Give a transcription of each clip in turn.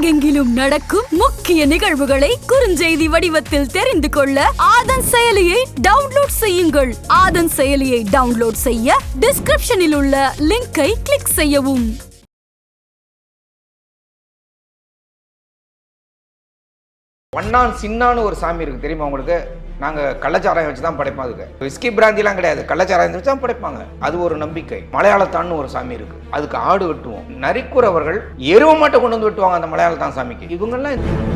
உலகெங்கிலும் நடக்கும் முக்கிய நிகழ்வுகளை குறுஞ்செய்தி வடிவத்தில் தெரிந்து கொள்ள ஆதன் செயலியை டவுன்லோட் செய்யுங்கள். ஆதன் செயலியை டவுன்லோட் செய்ய டிஸ்கிரிப்ஷனில் உள்ள லிங்கை கிளிக் செய்யவும். வண்ணான் சின்னான்னு ஒரு சாமி இருக்கு. தெரியுமா உங்களுக்கு? நாங்கள் கள்ளச்சாராயம் வச்சு தான் படைப்போம் அதுக்கு. விஸ்கி பிராந்திலாம் கிடையாது. கள்ளச்சாராயம் வச்சு தான் படைப்பாங்க. அது ஒரு நம்பிக்கை. மலையாளத்தான்னு ஒரு சாமி இருக்கு. அதுக்கு ஆடு வெட்டுவோம். நரிக்குறவர்கள் எருவ மாட்டை கொண்டு வந்து வெட்டுவாங்க அந்த மலையாளத்தான் சாமிக்கு. இவங்கெல்லாம் இது.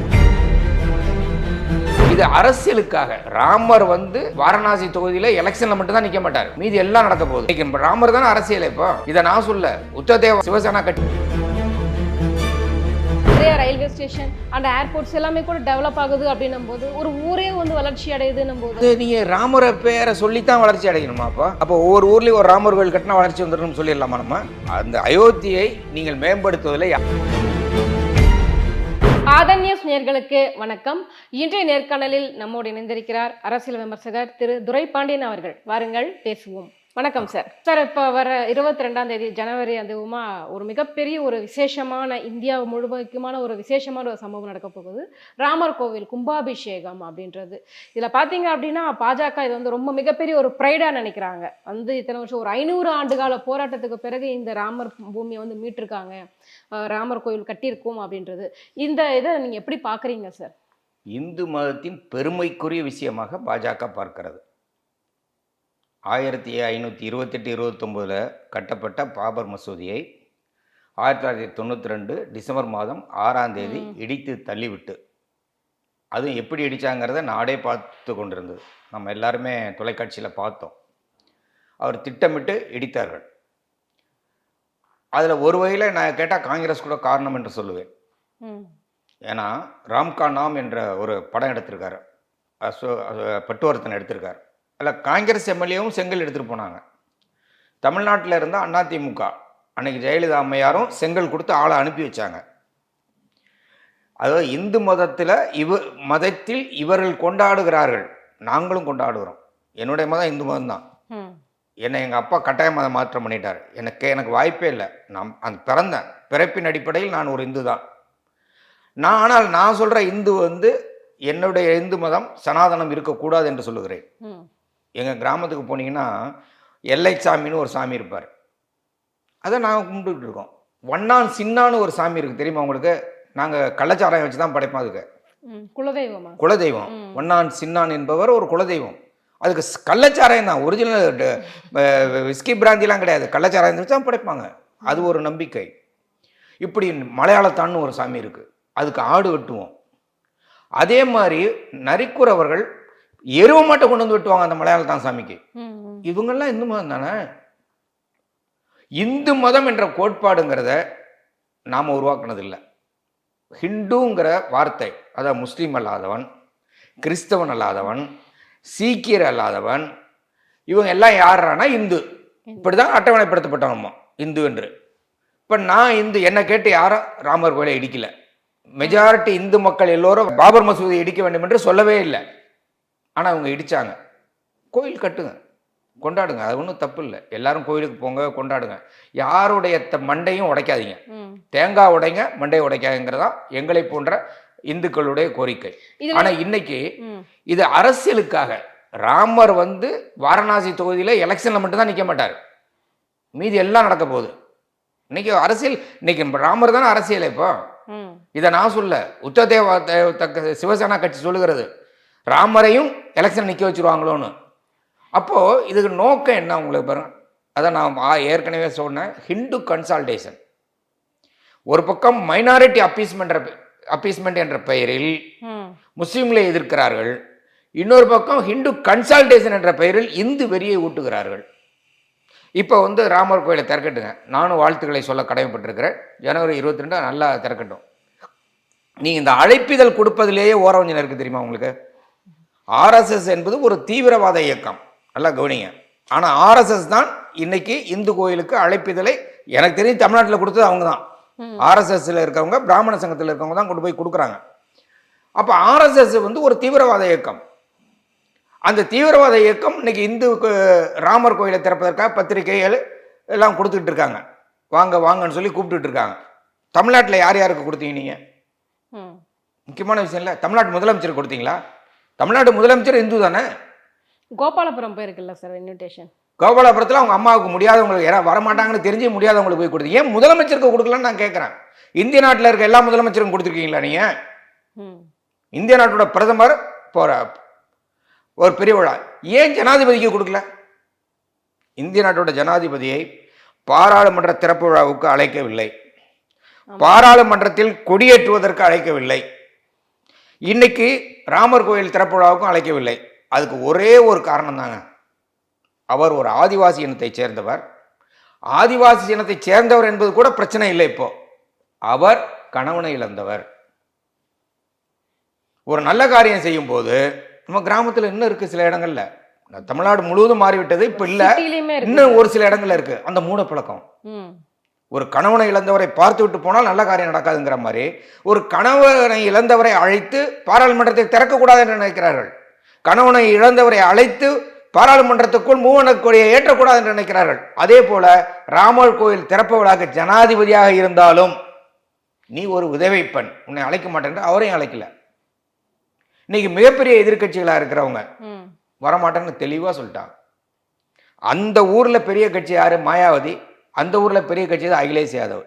அரசியலுக்காக. ராமர் வந்து வாரணாசி தொகுதியில எலெக்ஷன்ல மட்டும் தான் நிக்க மாட்டார். மீதி எல்லாம் நடக்க போகுது. ராமர் தானே அரசியல் இப்போ? இதை நான் சொல்ல. உத்தரதேவ சிவசேனா கட்சி நிறைய ரயில்வே ஸ்டேஷன் அந்த ஏர்போர்ட்ஸ் எல்லாமே கூட டெவலப் ஆகுது அப்படின்னும் போது ஒரு ஊரே வந்து வளர்ச்சி அடையுதுன்னும் போது அது நீங்க ராமரை பேரை சொல்லித்தான் வளர்ச்சி அடையணுமா அப்போ? அப்போ ஒவ்வொரு ஊர்லயும் ஒரு ராமர் கோயில் கட்டினா வளர்ச்சி வந்துடும் சொல்லிடலாமா நம்ம? அந்த அயோத்தியை நீங்கள் மேம்படுத்துவதில் யா- ஆதன் நியூஸ் நேர்களுக்கு வணக்கம். இன்றைய நேர்காணலில் நம்மோடு இணைந்திருக்கிறார் அரசியல் விமர்சகர் திரு துரைபாண்டியன் அவர்கள். வாருங்கள் பேசுவோம். வணக்கம் சார் சார் இப்போ வர இருபத்தி ரெண்டாம் தேதி ஜனவரி அதுவுமா ஒரு மிகப்பெரிய ஒரு விசேஷமான இந்தியா முழுமைக்குமான ஒரு விசேஷமான ஒரு சம்பவம் நடக்க போகுது. ராமர் கோவில் கும்பாபிஷேகம் அப்படின்றது. இதில் பார்த்தீங்க அப்படின்னா பாஜக இது வந்து ரொம்ப மிகப்பெரிய ஒரு ப்ரைடாக நினைக்கிறாங்க. வந்து இத்தனை வருஷம் ஒரு ஐநூறு ஆண்டுகால போராட்டத்துக்கு பிறகு இந்த ராமர் பூமியை வந்து மீட்டிருக்காங்க. ராமர் கோவில் கட்டியிருக்கோம் அப்படின்றது. இந்த இதை நீங்கள் எப்படி பார்க்குறீங்க சார் இந்து மதத்தின் பெருமைக்குரிய விஷயமாக பாஜக பார்க்கிறது. ஆயிரத்தி ஐநூற்றி இருபத்தெட்டு இருபத்தொம்போதில் கட்டப்பட்ட பாபர் மசூதியை ஆயிரத்தி தொள்ளாயிரத்தி தொண்ணூற்றி ரெண்டு டிசம்பர் மாதம் ஆறாம் தேதி இடித்து தள்ளிவிட்டு. அதுவும் எப்படி இடிச்சாங்கிறத நாடே பார்த்து கொண்டிருந்தது. நம்ம எல்லாருமே தொலைக்காட்சியில் பார்த்தோம். அவர் திட்டமிட்டு இடித்தார்கள். அதில் ஒரு வகையில் நான் கேட்டால் காங்கிரஸ் கூட காரணம் என்று சொல்லுவேன். ஏன்னா ராம்கா நாம் என்ற ஒரு படம் எடுத்திருக்காரு. பட்டுவர்த்தன் எடுத்திருக்காரு. அதில் காங்கிரஸ் எம்எல்ஏவும் செங்கல் எடுத்துகிட்டு போனாங்க. தமிழ்நாட்டில் இருந்த அதிமுக அன்னைக்கு ஜெயலலிதா அம்மையாரும் செங்கல் கொடுத்து ஆளை அனுப்பி வச்சாங்க. அதாவது இந்து மதத்தில் இவ மதத்தில் இவர்கள் கொண்டாடுகிறார்கள். நாங்களும் கொண்டாடுகிறோம். என்னுடைய மதம் இந்து மதம் தான் என்னை எங்கள் அப்பா கட்டாய மதம் மாற்றம் பண்ணிட்டார். எனக்கு எனக்கு வாய்ப்பே இல்லை. நான் அந்த பிறந்தேன். பிறப்பின் அடிப்படையில் நான் ஒரு இந்து தான் நான் ஆனால் நான் சொல்கிற இந்து வந்து என்னுடைய இந்து மதம் சனாதனம் இருக்கக்கூடாது என்று சொல்லுகிறேன். எங்கள் கிராமத்துக்கு போனீங்கன்னா எல்லைச்சாமின்னு ஒரு சாமி இருப்பார். அதை நாங்கள் கும்பிட்டுக்கிட்டு இருக்கோம். வண்ணான் சின்னான்னு ஒரு சாமி இருக்குது தெரியுமா உங்களுக்கு? நாங்கள் கள்ளச்சாராயம் வச்சு தான் படைப்போம் அதுக்கு. குலதெய்வமா? குலதெய்வம். ஒன்னான் சின்னான் என்பவர் ஒரு குலதெய்வம். அதுக்கு கள்ளச்சாராயம் தான். ஒரிஜினல் விஸ்கி பிராந்திலாம் கிடையாது. கள்ளச்சாராயம் வச்சு தான் படைப்பாங்க. அது ஒரு நம்பிக்கை. இப்படி மலையாளத்தான்னு ஒரு சாமி இருக்கு. அதுக்கு ஆடு வெட்டுவோம். அதே மாதிரி நரிக்குறவர்கள் எருவ மாட்டை கொண்டு வந்து வெட்டுவாங்க அந்த மலையாளத்தான் சாமிக்கு. இவங்கெல்லாம் இந்து மதம் தானே? இந்து மதம் என்ற கோட்பாடுங்கிறத நாம் உருவாக்குனதில்லை. ஹிந்துங்கிற வார்த்தை அதாவது முஸ்லீம் அல்லாதவன் கிறிஸ்தவன் அல்லாதவன் சீக்கியர் அல்லாதவன் இவங்க எல்லாம் யாரானா இந்து. இப்படி தான் அட்டவணைப்படுத்தப்பட்டவங்கம்மா இந்து என்று. இப்போ நான் இந்து என்னை கேட்டு யாரும் ராமர் கோயிலை இடிக்கல. மெஜாரிட்டி இந்து மக்கள் எல்லோரும் பாபர் மசூதியை இடிக்க வேண்டும் என்று சொல்லவே இல்லை. ஆனால் அவங்க இடிச்சாங்க. கோயில் கட்டுங்க. கொண்டாடுங்க. அது ஒன்றும் தப்பு இல்லை. எல்லாரும் கோயிலுக்கு போங்க கொண்டாடுங்க. யாருடைய மண்டையும் உடைக்காதீங்க. தேங்காய் உடைங்க மண்டை உடைக்காதுங்கிறதா எங்களை போன்ற இந்துக்களுடைய கோரிக்கை. இதுல- ஆனா இன்னைக்கு இது அரசியலுக்காக ராமர் வந்து வாரணாசி தொகுதியில எலெக்ஷன்ல மட்டும் தான் நிக்க மாட்டார். மீதி எல்லாம் நடக்க போகுது. இன்னைக்கு அரசியல் இன்னைக்கு ராமர் தானே அரசியல் இப்போ. இதை நான் சொல்ல உத்தரதேவ தே- தக்க சிவசேனா கட்சி சொல்லுகிறது. ராமரையும் எலெக்ஷன் நிற்க வச்சிருவாங்களோன்னு. அப்போது இதுக்கு நோக்கம் என்ன உங்களுக்கு பாருங்க. அதான் நான் ஏற்கனவே சொன்னேன். ஹிந்து கன்சால்டேஷன் ஒரு பக்கம் மைனாரிட்டி அப்பீஸ்மெண்ட் அப்பீஸ்மெண்ட் என்ற பெயரில் முஸ்லீம்களை எதிர்க்கிறார்கள். இன்னொரு பக்கம் ஹிந்து கன்சால்டேஷன் என்ற பெயரில் இந்து வெறியை ஊட்டுகிறார்கள். இப்போ வந்து ராமர் கோயிலை திறக்கட்டுங்க. நானும் வாழ்த்துக்களை சொல்ல கடமைப்பட்டிருக்கிறேன். ஜனவரி இருபத்தி ரெண்டு நல்லா திறக்கட்டும். நீங்கள் இந்த அழைப்பிதழ் கொடுப்பதிலேயே ஓரவஞ்சனம் இருக்குது தெரியுமா உங்களுக்கு? ஆர்எஸ்எஸ் என்பது ஒரு தீவிரவாத இயக்கம். நல்லா கவனிங்க. ஆனால் ஆர்எஸ்எஸ் தான் இன்னைக்கு இந்து கோயிலுக்கு அழைப்பிதழை எனக்கு தெரிஞ்சு தமிழ்நாட்டில் கொடுத்தது அவங்க தான் ஆர்எஸ்எஸ்ல இருக்கவங்க பிராமண சங்கத்தில் இருக்கவங்க தான் கொண்டு போய் கொடுக்குறாங்க. அப்போ ஆர்எஸ்எஸ் வந்து ஒரு தீவிரவாத இயக்கம். அந்த தீவிரவாத இயக்கம் இன்னைக்கு இந்து ராமர் கோயிலை திறப்பதற்காக பத்திரிகைகள் எல்லாம் கொடுத்துக்கிட்டு இருக்காங்க. வாங்க வாங்கன்னு சொல்லி கூப்பிட்டுட்டு இருக்காங்க. தமிழ்நாட்டில் யார் யாருக்கு கொடுத்தீங்க நீங்கள். முக்கியமான விஷயம் இல்லை. தமிழ்நாட்டு முதலமைச்சர் கொடுத்தீங்களா? தமிழ்நாட்டு முதலமைச்சர் இந்து தானே? கோபாலபுரம் போயிருக்குல்ல சார் இன்விடேஷன் கோபாலபுரத்தில் அவங்க அம்மாவுக்கு முடியாதவங்களுக்கு யாராவது வரமாட்டாங்கன்னு தெரிஞ்சு முடியாதவங்களுக்கு போய் கொடுத்தீங்க ஏன் முதலமைச்சருக்கு கொடுக்கலன்னு நான் கேட்குறேன் இந்திய நாட்டில் இருக்க எல்லா முதலமைச்சருக்கும் கொடுத்துருக்கீங்களா நீங்கள் இந்திய நாட்டோட பிரதமர் போற ஒரு பெரிய விழா. ஏன் ஜனாதிபதிக்கு கொடுக்கல? இந்திய நாட்டோட ஜனாதிபதியை பாராளுமன்ற திறப்பு விழாவுக்கு அழைக்கவில்லை. பாராளுமன்றத்தில் கொடியேற்றுவதற்கு அழைக்கவில்லை. இன்னைக்கு ராமர் கோயில் திறப்பு விழாவுக்கும் அழைக்கவில்லை. அதுக்கு ஒரே ஒரு காரணம் தாங்க அவர் ஒரு ஆதிவாசி இனத்தைச் சேர்ந்தவர். ஆதிவாசி இனத்தைச் சேர்ந்தவர் என்பது கூட பிரச்சனை இல்லை இப்போ. அவர் கணவனை இழந்தவர். ஒரு நல்ல காரியம் செய்யும் போது நம்ம கிராமத்துல இன்னும் இருக்கு சில இடங்கள்ல. தமிழ்நாடு முழுவதும் மாறிவிட்டது இப்ப இல்ல. இன்னும் ஒரு சில இடங்கள்ல இருக்கு. அந்த மூடப்பழக்கம். ம். ஒரு கணவனை இழந்தவரை பார்த்து விட்டு போனால் நல்ல காரியம் நடக்காதுங்கிற மாதிரி ஒரு கணவனை இழந்தவரை அழைத்து பாராளுமன்றத்தை திறக்கக்கூடாது என்று நினைக்கிறார்கள். கணவனை இழந்தவரை அழைத்து பாராளுமன்றத்துக்குள் மூவன கொடியை ஏற்றக்கூடாது என்று நினைக்கிறார்கள். அதே போல ராமர் கோயில் திறப்பு விழாக்கு ஜனாதிபதியாக இருந்தாலும் நீ ஒரு உதவி பெண் உன்னை அழைக்க மாட்டேன் அவரையும் அழைக்கல. இன்னைக்கு மிகப்பெரிய எதிர்க்கட்சிகளா இருக்கிறவங்க வரமாட்டேன்னு தெளிவா சொல்லிட்டாங்க. அந்த ஊர்ல பெரிய கட்சி யாரு? மாயாவதி. அந்த ஊர்ல பெரிய கட்சி தான் அகிலேஷ் யாதவ்.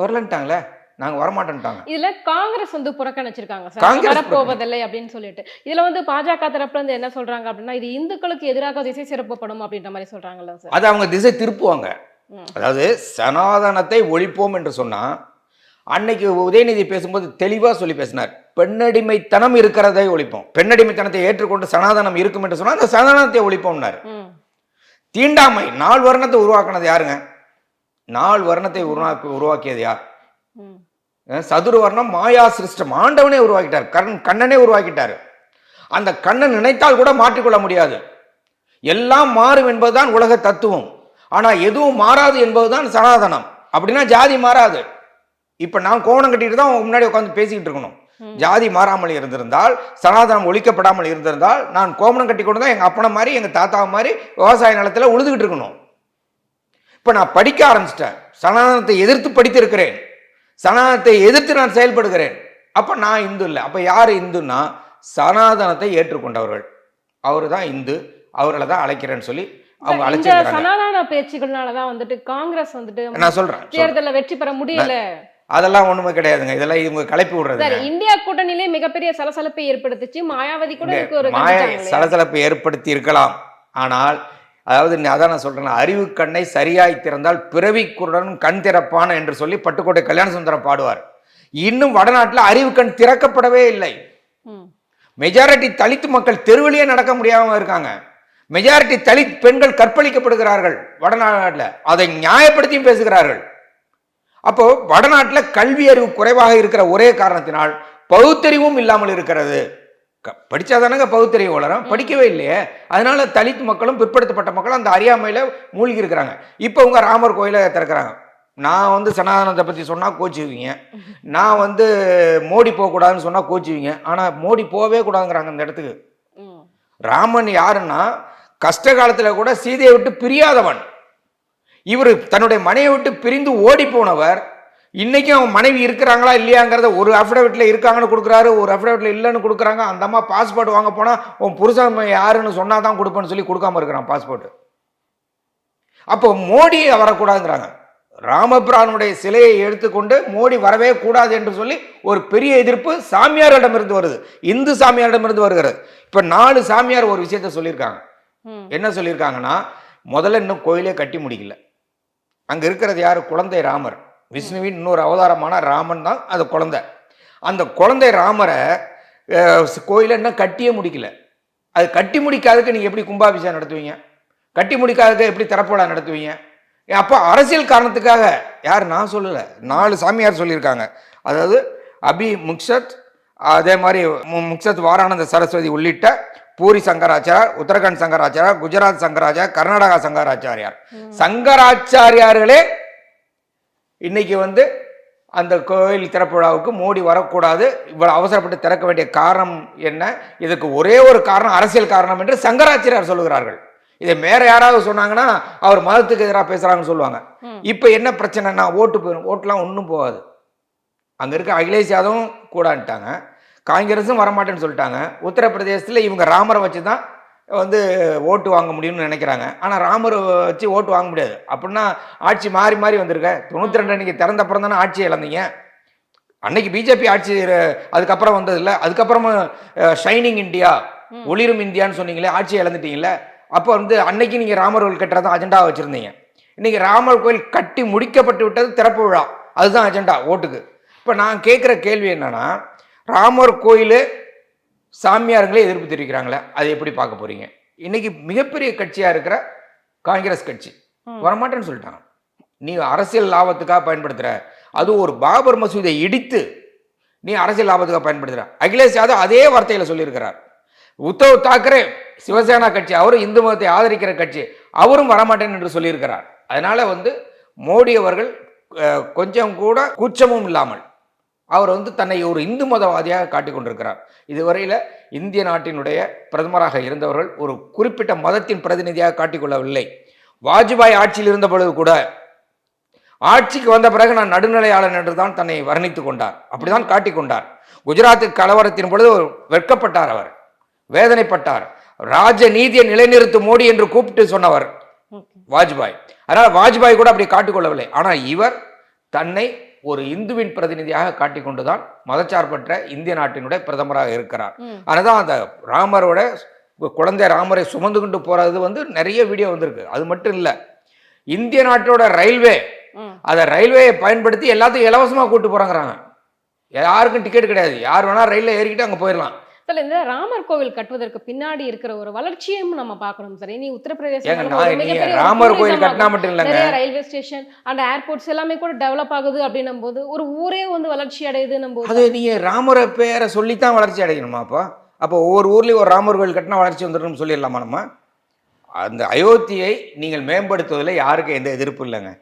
வரலன்ட்டாங்களே? நாங்க வரமாட்டேன்ட்டாங்க. இதுல காங்கிரஸ் வந்து புறக்கணிச்சிருக்காங்க சார். வரப்போவதில்லை அப்படின்னு சொல்லிட்டு. இதுல வந்து பாஜக தரப்புல இருந்து என்ன சொல்றாங்க அப்படின்னா இது இந்துக்களுக்கு எதிராக திசை சிறப்பப்படும் அப்படின்ற மாதிரி சொல்றாங்கல்ல சார். அது அவங்க திசை திருப்புவாங்க. அதாவது சனாதனத்தை ஒழிப்போம் என்று சொன்னா அன்னைக்கு உதயநிதி பேசும்போது தெளிவா சொல்லி பேசினார். பெண்ணடிமைத்தனம் இருக்கிறதை ஒழிப்போம். பெண்ணடிமைத்தனத்தை ஏற்றுக்கொண்டு சனாதனம் இருக்கும் என்று சொன்னா அந்த சனாதனத்தை ஒழிப்போம்னாரு. தீண்டாமை நாலு வர்ணத்தை உருவாக்குனது யாருங்க? நாலு வர்ணத்தை உருவாக்கி உருவாக்கியது யார்? ம். அஹ் சதுர்வர்ணம் மாயா சிருஷ்டம் ஆண்டவனே உருவாக்கிட்டார் கண் கண்ணனே உருவாக்கிட்டார். அந்த கண்ணன் நினைத்தால் கூட மாற்றிக்கொள்ள முடியாது. எல்லாம் மாறும் என்பதுதான் உலக தத்துவம். ஆனா எதுவும் மாறாது என்பதுதான் சனாதனம். அப்படின்னா ஜாதி மாறாது. இப்ப நான் கோணம் கட்டிட்டு தான் முன்னாடி உட்காந்து பேசிக்கிட்டு இருக்கணும். ஜாதி மாறாமல் இருந்திருந்தால் சனாதனம் ஒழிக்கப்படாமல் இருந்திருந்தால் நான் கோமணம் கட்டி கொண்டு தான் எங்க அப்பனை மாதிரி எங்க தாத்தா மாதிரி விவசாய நிலத்துல உழுதுகிட்டு இருக்கணும். இப்ப நான் படிக்க ஆரம்பிச்சிட்டேன். சனாதனத்தை எதிர்த்து படித்திருக்கிறேன். சனாதனத்தை எதிர்த்து நான் செயல்படுகிறேன். அப்ப நான் இந்து இல்லை. அப்ப யார் இந்துன்னா சனாதனத்தை ஏற்றுக்கொண்டவர்கள். அவரு தான் இந்து. அவர்களை தான் அழைக்கிறேன்னு சொல்லி அவங்க அழைச்சிருக்காங்க சனாதன பேச்சுகள்னாலதான் வந்துட்டு காங்கிரஸ் வந்துட்டு நான் சொல்றேன். தேர்தல்ல வெற்றி பெற முடியல. அதெல்லாம் ஒண்ணுமே கிடையாதுங்க. இதெல்லாம் இவங்க கிளப்பி சார் விடுறது இந்தியா கூட்டணியிலே மிகப்பெரிய சலசலப்பை ஏற்படுத்துச்சு. மாயாவதி கூட ஒரு மாய. சலசலப்பை ஏற்படுத்தி இருக்கலாம். ஆனால் அதாவது அதான் நான் சொல்றேன் அறிவு கண்ணை சரியாய் திறந்தால் பிறவி குருடன் கண் திறப்பான என்று சொல்லி பட்டுக்கோட்டை கல்யாண சுந்தரம் பாடுவார். இன்னும் வடநாட்டில் அறிவு கண் திறக்கப்படவே இல்லை. மெஜாரிட்டி தலித் மக்கள் தெருவிலேயே நடக்க முடியாம இருக்காங்க. மெஜாரிட்டி தலித் பெண்கள் கற்பழிக்கப்படுகிறார்கள் வடநாட்டில். அதை நியாயப்படுத்தியும் பேசுகிறார்கள். அப்போ வடநாட்டில் கல்வி அறிவு குறைவாக இருக்கிற ஒரே காரணத்தினால் பகுத்தறிவும் இல்லாமல் இருக்கிறது. க- படிச்சாதானங்க பகுத்தறிவு வளரும். படிக்கவே இல்லையே. அதனால தலித் மக்களும் பிற்படுத்தப்பட்ட மக்களும் அந்த அறியாமையில மூழ்கி இருக்கிறாங்க. இப்போ உங்க ராமர் கோயிலை திறக்கிறாங்க. நான் வந்து சனாதனத்தை பத்தி சொன்னா கோச்சுவீங்க. நான் வந்து மோடி போகக்கூடாதுன்னு சொன்னா கோச்சுவீங்க. ஆனா மோடி போகவே கூடாதுங்கிறாங்க அந்த இடத்துக்கு. ராமன் யாருன்னா கஷ்ட காலத்துல கூட சீதையை விட்டு பிரியாதவன். இவர் தன்னுடைய மனையை விட்டு பிரிந்து ஓடி போனவர் இன்னைக்கும் அவன் மனைவி இருக்கிறாங்களா இல்லையாங்கிறத ஒரு அஃபிடவிட்ல இருக்காங்கன்னு கொடுக்குறாரு ஒரு அஃபிடவிட்ல இல்லைன்னு கொடுக்குறாங்க. அந்த அம்மா பாஸ்போர்ட் வாங்க போனா உன் புருஷன் யாருன்னு சொன்னாதான் கொடுப்பேன்னு சொல்லி கொடுக்காம இருக்கிறான் பாஸ்போர்ட் அப்போ மோடி வரக்கூடாதுங்கிறாங்க. ராமபிரானுடைய சிலையை எடுத்துக்கொண்டு மோடி வரவே கூடாது என்று சொல்லி ஒரு பெரிய எதிர்ப்பு சாமியாரிடமிருந்து வருது. இந்து சாமியாரிடமிருந்து வருகிறது. இப்ப நாலு சாமியார் ஒரு விஷயத்த சொல்லியிருக்காங்க. என்ன சொல்லியிருக்காங்கன்னா முதல்ல இன்னும் கோயிலே கட்டி முடிக்கல. அங்கே இருக்கிறது யார்? குழந்தை ராமர். விஷ்ணுவின் இன்னொரு அவதாரமான ராமன் தான் அது குழந்தை. அந்த குழந்தை ராமரை கோயிலை இன்னும் கட்டியே முடிக்கல. அது கட்டி முடிக்காததுக்கு நீங்கள் எப்படி கும்பாபிஷேகம் நடத்துவீங்க? கட்டி முடிக்காததுக்கு எப்படி திறப்புழா நடத்துவீங்க? அப்போ அரசியல் காரணத்துக்காக யார்? நான் சொல்லலை. நாலு சாமியார் சொல்லியிருக்காங்க. அதாவது அபி முக்ஷத் அதே மாதிரி மு- முக்ஷத் வாரானந்த சரஸ்வதி உள்ளிட்ட பூரி சங்கராச்சாரியார் உத்தரகண்ட் சங்கராச்சாரியார் குஜராத் சங்கராச்சாரியார் கர்நாடகா சங்கராச்சாரியார். சங்கராச்சாரியார்களே இன்னைக்கு வந்து அந்த கோயில் திறப்பு விழாவுக்கு மோடி வரக்கூடாது. இவ்வளவு அவசரப்பட்டு திறக்க வேண்டிய காரணம் என்ன? இதுக்கு ஒரே ஒரு காரணம் அரசியல் காரணம் என்று சங்கராச்சாரியார் சொல்லுகிறார்கள். இதை வேற யாராவது சொன்னாங்கன்னா அவர் மதத்துக்கு எதிராக பேசுறாங்கன்னு சொல்லுவாங்க. இப்போ என்ன பிரச்சனைனா ஓட்டு போயிடும் ஓட்டுலாம் ஒன்றும் போகாது. அங்கே இருக்க அகிலேஷ் யாதவும் கூடான்ட்டாங்க காங்கிரஸும் வரமாட்டேன்னு சொல்லிட்டாங்க. உத்தரப்பிரதேசத்தில் இவங்க ராமரை வச்சு தான் வந்து ஓட்டு வாங்க முடியும்னு நினைக்கிறாங்க. ஆனால் ராமரை வச்சு ஓட்டு வாங்க முடியாது. அப்படின்னா ஆட்சி மாறி மாறி வந்திருக்க. தொண்ணூற்றி ரெண்டு அன்றைக்கி திறந்த அப்புறம் தானே ஆட்சி இழந்தீங்க. அன்னைக்கு பிஜேபி ஆட்சி அதுக்கப்புறம் வந்தது இல்லை அதுக்கப்புறமா ஷைனிங் இந்தியா ஒளிரும் இந்தியான்னு சொன்னீங்களே ஆட்சி இழந்துட்டீங்களே அப்போ வந்து அன்னைக்கு நீங்கள் ராமர் கோயில் கட்டுறதா அஜெண்டா வச்சுருந்தீங்க. இன்னைக்கு ராமர் கோயில் கட்டி முடிக்கப்பட்டு விட்டது திறப்பு விழா. அதுதான் அஜெண்டா ஓட்டுக்கு. இப்போ நான் கேட்குற கேள்வி என்னன்னா ராமர் கோயில் சாமியாருங்களே எதிர்ப்பு தெரிவிக்கிறாங்களே அதை எப்படி பார்க்க போறீங்க? இன்னைக்கு மிகப்பெரிய கட்சியாக இருக்கிற காங்கிரஸ் கட்சி. வரமாட்டேன்னு சொல்லிட்டாங்க. நீ அரசியல் லாபத்துக்காக பயன்படுத்துற அது ஒரு பாபர் மசூதியை இடித்து நீ அரசியல் லாபத்துக்காக பயன்படுத்துற. அகிலேஷ் யாதவ் அதே வார்த்தையில சொல்லியிருக்கிறார். உத்தவ் தாக்கரே சிவசேனா கட்சி அவரும் இந்து மதத்தை ஆதரிக்கிற கட்சி அவரும் வரமாட்டேன் என்று சொல்லியிருக்கிறார். அதனால வந்து மோடி அவர்கள் கொஞ்சம் கூட கூச்சமும் இல்லாமல் அவர் வந்து தன்னை ஒரு இந்து மதவாதியாக காட்டிக் கொண்டிருக்கிறார். இதுவரையில் இந்திய நாட்டினுடைய பிரதமராக இருந்தவர்கள் ஒரு குறிப்பிட்ட மதத்தின் பிரதிநிதியாக காட்டிக்கொள்ளவில்லை வாஜ்பாய் ஆட்சியில் இருந்த பொழுது கூட ஆட்சிக்கு வந்த பிறகு நான் நடுநிலையாளன் என்று தான் தன்னை வர்ணித்துக் கொண்டார். அப்படிதான் காட்டிக் கொண்டார். குஜராத்து கலவரத்தின் பொழுது வெட்கப்பட்டார் அவர். வேதனைப்பட்டார். ராஜ நீதியை நிலைநிறுத்து மோடி என்று கூப்பிட்டு சொன்னவர் வாஜ்பாய். அதனால் வாஜ்பாய் கூட அப்படி காட்டிக்கொள்ளவில்லை ஆனால் இவர் தன்னை ஒரு இந்துவின் பிரதிநிதியாக காட்டிக்கொண்டுதான் மதச்சார்பற்ற இந்திய நாட்டினுடைய பிரதமராக இருக்கிறார். அதனால அந்த ராமரோட குழந்தை ராமரை சுமந்து கொண்டு போறது வந்து நிறைய வீடியோ வந்திருக்கு. அது மட்டும் இல்லை இந்திய நாட்டோட ரயில்வே அதை ரயில்வேயை பயன்படுத்தி எல்லாத்தையும் இலவசமாக கூட்டு போறாங்கிறாங்க. யாருக்கும் டிக்கெட் கிடையாது. யார் வேணா ரயிலில் ஏறிக்கிட்டு அங்கே போயிடலாம் சார் இந்த ராமர் கோவில் கட்டுவதற்கு பின்னாடி இருக்கிற ஒரு வளர்ச்சியும் நம்ம பார்க்கணும் சார். இனி உத்தரப்பிரதேசம் ராமர் கோயில் tourism கட்டினா. மட்டும் இல்லைங்க. நிறைய ரயில்வே ஸ்டேஷன் அந்த ஏர்போர்ட்ஸ் எல்லாமே கூட டெவலப் ஆகுது அப்படின்னும் போது ஒரு ஊரே வந்து வளர்ச்சி அடையுதுன்னும் போது அது நீங்க ராமரை பேரை சொல்லித்தான் வளர்ச்சி அடையணுமா அப்போ? அப்போ ஒவ்வொரு ஊர்லயும் ஒரு ராமர் கோயில் கட்டினா வளர்ச்சி வந்துடும் சொல்லிடலாமா நம்ம? அந்த அயோத்தியை நீங்கள் மேம்படுத்துவதில் யாருக்கும் எந்த எதிர்ப்பும் இல்லைங்க.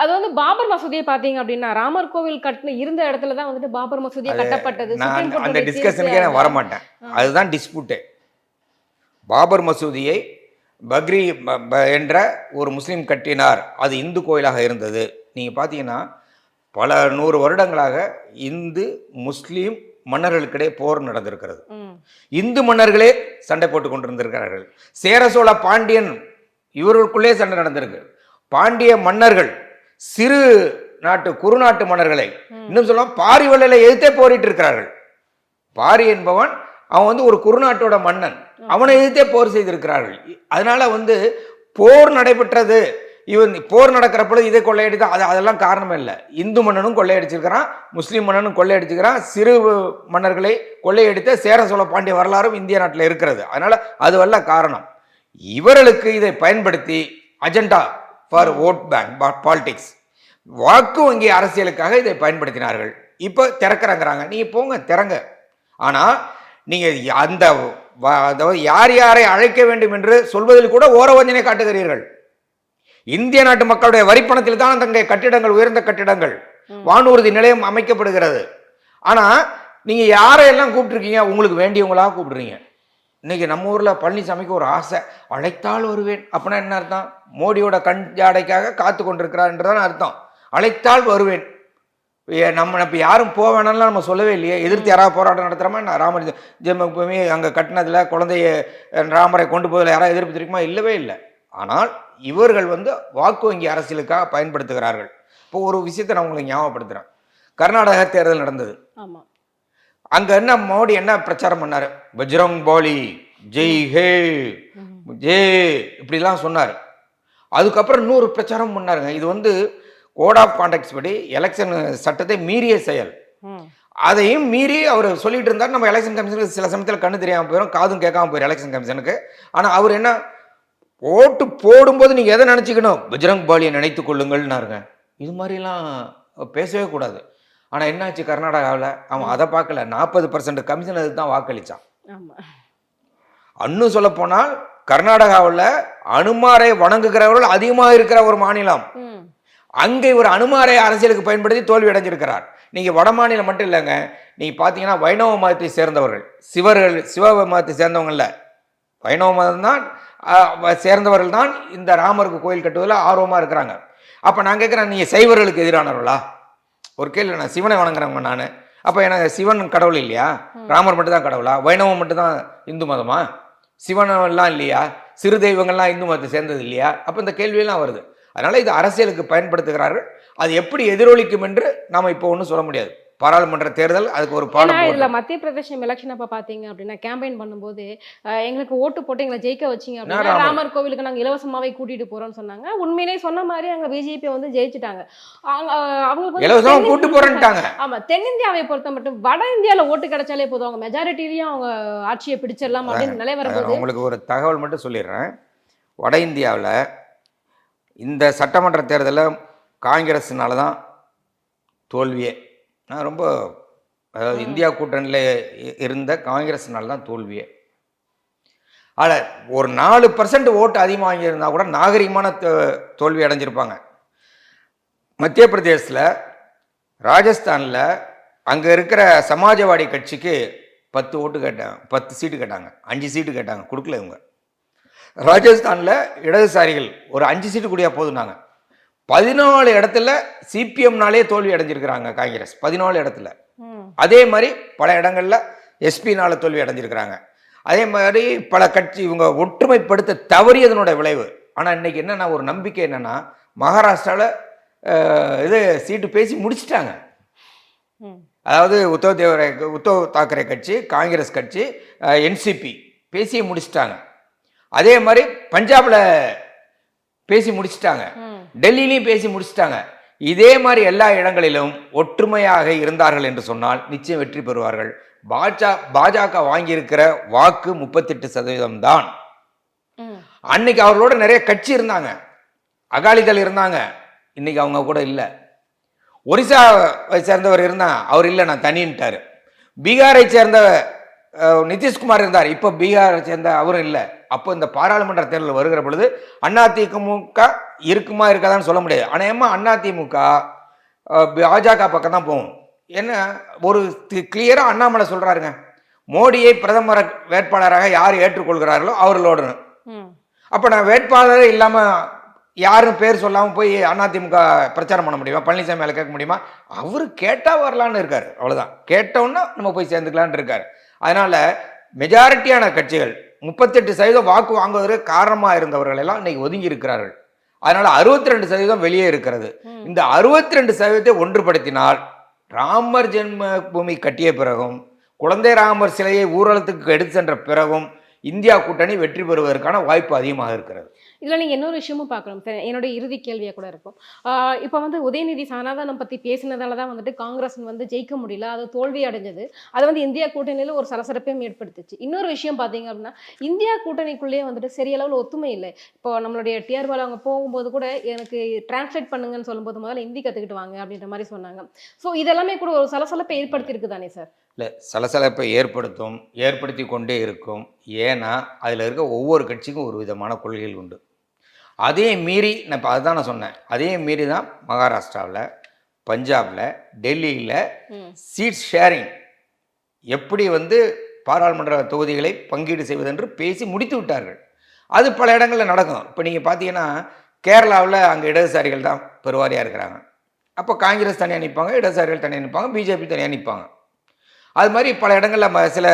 அது வந்து பாபர் மசூதியை பாத்தீங்க அப்படின்னா ராமர் கோவில் கட்டின இருந்த இடத்துல தான் வந்துட்டு பாபர் மசூதியை கட்டப்பட்டது. நான் அந்த டிஸ்கஷனுக்கே நான் வரமாட்டேன். அதுதான் டிஸ்பியூட்டே பாபர் மசூதியை பக்ரி என்ற ஒரு முஸ்லீம் கட்டினார். அது இந்து கோயிலாக இருந்தது. நீங்கள் பார்த்தீங்கன்னா பல நூறு வருடங்களாக இந்து முஸ்லீம் மன்னர்களுக்கிடையே போர் நடந்திருக்கிறது. இந்து மன்னர்களே சண்டை போட்டு கொண்டிருந்திருக்கிறார்கள். சேர சோழ பாண்டியன் இவர்களுக்குள்ளே சண்டை நடந்திருக்கு. பாண்டிய மன்னர்கள் சிறு நாட்டு குறுநாட்டு மன்னர்களை. இன்னும் சொல்ல பாரிவள்ளலை எதிர்த்தே போரிட்டு இருக்கிறார்கள். பாரி என்பவன் அவன் வந்து ஒரு குறுநாட்டோட மன்னன். அவனை எதிர்த்தே போர் செய்திருக்கிறார்கள். அதனால வந்து போர் நடைபெற்றது. இவன் போர் நடக்கிற பொழுது இதை கொள்ளையடித்தா அது அதெல்லாம் காரணமே இல்லை. இந்து மன்னனும் கொள்ளையடிச்சிருக்கிறான் முஸ்லீம் மன்னனும் கொள்ளையடிச்சிருக்கிறான். சிறு மன்னர்களை கொள்ளையடித்த சேர சோழ பாண்டிய வரலாறும் இந்திய நாட்டில் இருக்கிறது. அதனால அதுவல்ல காரணம். இவர்களுக்கு இதை பயன்படுத்தி agenda for vote bank politics வாக்கு வங்கி அரசியலுக்காக இதை பயன்படுத்தினார்கள். இப்போ திறக்கிறங்கிறாங்க. நீங்க போங்க திறங்க. ஆனா நீங்க அந்த அதாவது யார் யாரை அழைக்க வேண்டும் என்று சொல்வதில் கூட ஓரவஞ்சனை காட்டுகிறீர்கள். இந்திய நாட்டு மக்களுடைய வரிப்பணத்தில் தான் தங்க கட்டிடங்கள் உயர்ந்த கட்டிடங்கள் வானூர்தி நிலையம் அமைக்கப்படுகிறது. ஆனா நீங்க யாரையெல்லாம் கூப்பிட்டுருக்கீங்க? உங்களுக்கு வேண்டியவங்களா கூப்பிடுறீங்க. இன்னைக்கு நம்ம ஊரில் பழனிசாமிக்கு ஒரு ஆசை அழைத்தால் வருவேன். அப்படின்னா என்ன அர்த்தம்? மோடியோட கண் ஜாடைக்காக காத்து கொண்டிருக்கிறார்ன்றதான் அர்த்தம். அழைத்தால் வருவேன். நம்ம இப்போ யாரும் போக வேணாம்லாம் நம்ம சொல்லவே இல்லையே. எதிர்த்து யாராவது போராட்டம் நடத்துகிறோமா நான் ராமர் ஜென்மபூமி அங்கே கட்டினதில் குழந்தைய ராமரை கொண்டு போவதில் யாராவது எதிர்ப்பு தெரியுமா? இல்லவே இல்லை. ஆனால் இவர்கள் வந்து வாக்கு வங்கி அரசியலுக்காக பயன்படுத்துகிறார்கள். இப்போ ஒரு விஷயத்தை நான் உங்களுக்கு ஞாபகப்படுத்துகிறேன் கர்நாடக தேர்தல் நடந்தது. ஆமாம் அங்க என்ன மோடி என்ன பிரச்சாரம் பண்ணாரு? பஜ்ரங் பாலி ஜெய் ஹே ஜெய் இப்படிலாம் சொன்னார். அதுக்கப்புறம் இன்னொரு பிரச்சாரம் பண்ணாருங்க. இது வந்து கோட் ஆஃப் கான்டாக்ட்ஸ் படி எலெக்ஷன் சட்டத்தை மீறிய செயல். அதையும் மீறி அவர் சொல்லிட்டு இருந்தார் நம்ம எலெக்ஷன் கமிஷனுக்கு சில சமயத்தில் கண்ணு தெரியாமல் போயிடும் காதும் கேட்காம போயிடும் எலெக்ஷன் கமிஷனுக்கு. ஆனால் அவர் என்ன ஓட்டு போடும்போது நீங்கள் எதை நினச்சிக்கணும்? பஜ்ரங் பாலியை நினைத்து கொள்ளுங்கள்னாருங்க. இது மாதிரிலாம் பேசவே கூடாது. ஆனால் என்னாச்சு கர்நாடகாவில்? அவன் அதை பார்க்கல நாற்பது பர்சன்ட் கமிஷன் அதுக்கு தான் வாக்களித்தான் ஆமா. இன்னும் சொல்ல போனால் கர்நாடகாவில் அனுமாரை வணங்குகிறவர்கள் அதிகமாக இருக்கிற ஒரு மாநிலம். அங்கே இவர் அனுமாரை அரசியலுக்கு பயன்படுத்தி தோல்வி அடைஞ்சிருக்கிறார். நீங்க வட மாநிலம் மட்டும் இல்லைங்க. நீங்க பார்த்தீங்கன்னா வைணவ மதத்தை சேர்ந்தவர்கள். சிவர்கள் சிவ மதத்தை சேர்ந்தவங்க இல்ல. வைணவ மதம் தான் சேர்ந்தவர்கள் தான் இந்த ராமருக்கு கோயில் கட்டுவதில் ஆர்வமா இருக்கிறாங்க. அப்ப நான் கேட்குறேன் நீங்க சைவர்களுக்கு எதிரானவர்களா? ஒரு கேள்வி நான் சிவனை வணங்குறவங்க நான். அப்போ எனக்கு சிவன் கடவுள் இல்லையா? ராமர் மட்டும் தான் கடவுளா? வைணவம் மட்டும் தான் இந்து மதமா? சிவனெல்லாம் இல்லையா? சிறு தெய்வங்கள்லாம் இந்து மதத்தை சேர்ந்தது இல்லையா? அப்போ இந்த கேள்வியெல்லாம் வருது. அதனால் இது அரசியலுக்கு பயன்படுத்துகிறார்கள். அது எப்படி எதிரொலிக்கும் என்று நாம் இப்போ ஒன்றும் சொல்ல முடியாது. பாராளுமன்ற தேர்தல் அதுக்கு ஒரு பாடம் இதுல. மத்திய பிரதேசம் எலெக்ஷன் அப்ப பாத்தீங்க அப்படின்னா கேம்பெயின் பண்ணும்போது எங்களுக்கு ஓட்டு போட்டு எங்களை ஜெயிக்க வச்சீங்க அப்படின்னா ராமர். கோவிலுக்கு நாங்க இலவசமாவே கூட்டிட்டு போறோம்னு சொன்னாங்க. உண்மையிலே சொன்ன மாதிரி அங்க பிஜேபி வந்து ஜெயிச்சுட்டாங்க. அவங்க அவங்களுக்கு இலவசமா கூட்டு போறேன்ட்டாங்க. ஆமா தென்னிந்தியாவை பொறுத்த மட்டும் வட இந்தியால ஓட்டு கிடைச்சாலே போதும். அவங்க மெஜாரிட்டிலையும் அவங்க ஆட்சியை பிடிச்சிடலாம் அப்படின்னு நிலை வரும்போது உங்களுக்கு ஒரு தகவல் மட்டும் சொல்லிடுறேன். வட இந்தியாவில் இந்த சட்டமன்ற தேர்தலில் காங்கிரஸ்னால தான் தோல்வியே. நான் ரொம்ப அதாவது இந்தியா கூட்டணியில் இருந்த காங்கிரஸ்னால தான் தோல்வியே. அதில் ஒரு நாலு பர்சன்ட் ஓட்டு அதிகமாக வாங்கியிருந்தா கூட நாகரிகமான தோ- தோல்வி அடைஞ்சிருப்பாங்க. மத்திய பிரதேசத்தில் ராஜஸ்தானில் அங்கே இருக்கிற சமாஜ்வாடி கட்சிக்கு பத்து ஓட்டு கேட்டாங்க பத்து சீட்டு கேட்டாங்க அஞ்சு சீட்டு கேட்டாங்க கொடுக்கல இவங்க. ராஜஸ்தானில் இடதுசாரிகள் ஒரு அஞ்சு சீட்டு கூடியா போதுனாங்க பதினாலு இடத்துல சிபிஎம்னாலே தோல்வி அடைஞ்சிருக்கிறாங்க காங்கிரஸ் பதினாலு இடத்துல. அதே மாதிரி பல இடங்கள்ல எஸ்பினால தோல்வி அடைஞ்சிருக்கிறாங்க. அதே மாதிரி பல கட்சி இவங்க ஒற்றுமைப்படுத்த தவறியதனோட விளைவு. ஆனால் இன்னைக்கு என்னன்னா ஒரு நம்பிக்கை என்னன்னா மகாராஷ்டிராவில் இது சீட்டு பேசி முடிச்சிட்டாங்க. அதாவது உத்தவ் தேவரே உத்தவ் தாக்கரே கட்சி காங்கிரஸ் கட்சி என்சிபி பேசியே முடிச்சிட்டாங்க. அதே மாதிரி பஞ்சாபில் பேசி முடிச்சிட்டாங்க. டெல்லியிலையும் பேசி முடிச்சிட்டாங்க. இதே மாதிரி எல்லா இடங்களிலும் ஒற்றுமையாக இருந்தார்கள் என்று சொன்னால் நிச்சயம் வெற்றி பெறுவார்கள். பாஜக பாஜக வாங்கியிருக்கிற வாக்கு முப்பத்தெட்டு சதவீதம் தான். அன்னைக்கு அவர்களோட நிறைய கட்சி இருந்தாங்க. அகாலிதள் இருந்தாங்க. இன்னைக்கு அவங்க கூட இல்லை. ஒரிசாவை சேர்ந்தவர் இருந்தா அவர் இல்லை நான் தனின்ட்டாரு. பீகாரை சேர்ந்த நிதிஷ்குமார் இருந்தார். இப்போ பீகாரை சேர்ந்த அவரும் இல்லை. அப்போ இந்த பாராளுமன்ற தேர்தல் வருகிற பொழுது அதிமுக இருக்குமா இருக்காதான்னு சொல்ல முடியாது. ஆனால் அதிமுக பாஜக பக்கம் தான் போகும். என்ன ஒரு கிளியராக அண்ணாமலை சொல்கிறாருங்க மோடியை பிரதமர் வேட்பாளராக யார் ஏற்றுக்கொள்கிறார்களோ அவர்களோடு. அப்போ நான் வேட்பாளரே இல்லாமல் யாரும் பேர் சொல்லாமல் போய் அதிமுக பிரச்சாரம் பண்ண முடியுமா? பழனிசாமி மேலே கேட்க முடியுமா? அவர் கேட்டால் வரலான்னு இருக்காரு. அவ்வளோதான் கேட்டோன்னா நம்ம போய் சேர்ந்துக்கலான்னு இருக்காரு. அதனால மெஜாரிட்டியான கட்சிகள் முப்பத்தெட்டு சதவீதம் வாக்கு வாங்குவதற்கு காரணமாக இருந்தவர்கள் எல்லாம் இன்னைக்கு ஒதுங்கி இருக்கிறார்கள். அதனால அறுபத்தி ரெண்டு சதவீதம் வெளியே இருக்கிறது. இந்த அறுபத்தி ரெண்டு சதவீதத்தை ஒன்றுபடுத்தினால் ராமர் ஜென்ம பூமி கட்டிய பிறகும் குழந்தை ராமர் சிலையை ஊர்வலத்துக்கு எடுத்து சென்ற பிறகும் இந்தியா கூட்டணி வெற்றி பெறுவதற்கான வாய்ப்பு அதிகமாக இருக்கிறது. இதில் நீங்கள் இன்னொரு விஷயமும் பார்க்கணும். சார் என்னுடைய இறுதி கேள்வியாக கூட இருக்கும். இப்போ வந்து உதயநிதி சனாதனம் பற்றி பேசினதால தான் வந்துட்டு காங்கிரஸ் வந்து ஜெயிக்க முடியல. அது தோல்வி அடைஞ்சது. அது வந்து இந்தியா கூட்டணியில் ஒரு சலசலப்பையும் ஏற்படுத்துச்சு. இன்னொரு விஷயம் பார்த்தீங்க அப்படின்னா இந்தியா கூட்டணிக்குள்ளேயே வந்துட்டு சரியளவில் ஒத்துமை இல்லை. இப்போ நம்மளுடைய டிஆர்பால் அவங்க போகும்போது கூட எனக்கு டிரான்ஸ்லேட் பண்ணுங்கன்னு சொல்லும்போது முதல்ல ஹிந்தி கற்றுக்கிட்டு வாங்க அப்படின்ற மாதிரி சொன்னாங்க. ஸோ இதெல்லாமே கூட ஒரு சலசலப்பை ஏற்படுத்தியிருக்கு தானே சார்? இல்லை சலசலப்பை ஏற்படுத்தும் ஏற்படுத்தி கொண்டே இருக்கும். ஏன்னா அதில் இருக்க ஒவ்வொரு கட்சிக்கும் ஒரு விதமான கொள்கைகள் உண்டு. அதையும் மீறி நான் இப்போ அதுதான் நான் சொன்னேன். அதையும் மீறி தான் மகாராஷ்டிராவில் பஞ்சாபில் டெல்லியில் சீட் ஷேரிங் எப்படி வந்து பாராளுமன்ற தொகுதிகளை பங்கீடு செய்வதென்று பேசி முடித்து விட்டார்கள். அது பல இடங்களில் நடக்கும். இப்போ நீங்கள் பார்த்தீங்கன்னா கேரளாவில் அங்கே இடதுசாரிகள் தான் பெருவாரியாக இருக்கிறாங்க. அப்போ காங்கிரஸ் தனியாக நிற்பாங்க இடதுசாரிகள் தனியாக நிற்பாங்க பிஜேபி தனியாக நிற்பாங்க அது மாதிரி பல இடங்களில் சில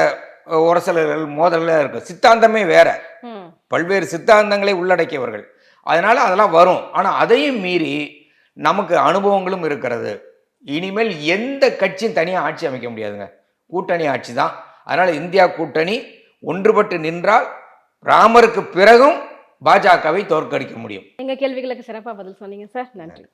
உரசல்கள் மோதல்கள் இருக்கும். சித்தாந்தமே வேற. பல்வேறு சித்தாந்தங்களை உள்ளடக்கியவர்கள். அதனால் அதெல்லாம் வரும். ஆனால் அதையும் மீறி நமக்கு அனுபவங்களும் இருக்கிறது. இனிமேல் எந்த கட்சியும் தனியாக ஆட்சி அமைக்க முடியாதுங்க. கூட்டணி ஆட்சி தான். அதனால் இந்தியா கூட்டணி ஒன்றுபட்டு நின்றால் ராமருக்கு பிறகும் பாஜகவை தோற்கடிக்க முடியும். எங்கள் கேள்விகளுக்கு சிறப்பாக பதில் சொன்னீங்க சார். நன்றி.